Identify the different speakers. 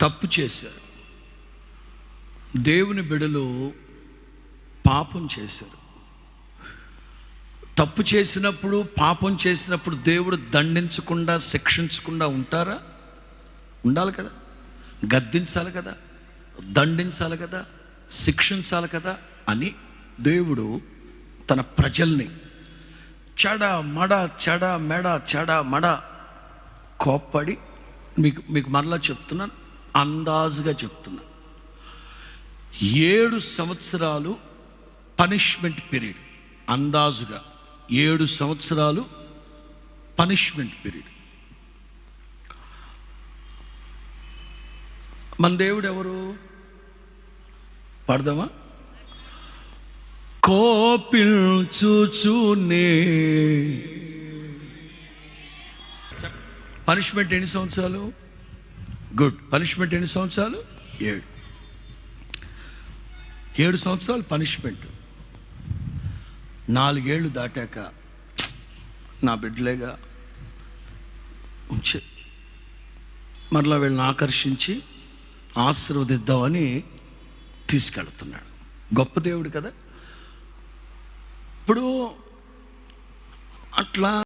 Speaker 1: తప్పు చేశారు. దేవుని బిడలు పాపం చేశారు. తప్పు చేసినప్పుడు పాపం చేసినప్పుడు దేవుడు దండించకుండా శిక్షించకుండా ఉంటారా? ఉండాలి కదా. గద్దించాలి కదా. దండించాలి కదా. శిక్షించాలి కదా అని దేవుడు తన ప్రజల్ని చెడ మడ చెడ మెడ చెడ మడ కోప్పడి మీకు మీకు మరలా చెప్తున్నాను అందాజుగా చెప్తున్నా. ఏడు సంవత్సరాలు పనిష్మెంట్ పీరియడ్. అందాజుగా. ఏడు సంవత్సరాలు పనిష్మెంట్ పీరియడ్. మన దేవుడు ఎవరు? పడదామా? కోపిల్చుచునే పనిష్మెంట్ ఎన్ని సంవత్సరాలు? గుడ్ పనిష్మెంట్ ఎన్ని సంవత్సరాలు? ఏడు. ఏడు సంవత్సరాలు పనిష్మెంట్ నాలుగేళ్ళు దాటాక నా బిడ్డలేగా ఉంచి. మరలా వీళ్ళని ఆకర్షించి ఆశీర్వదిద్దామని తీసుకెళ్తున్నాడు. గొప్ప దేవుడు కదా. ఇప్పుడు అట్లా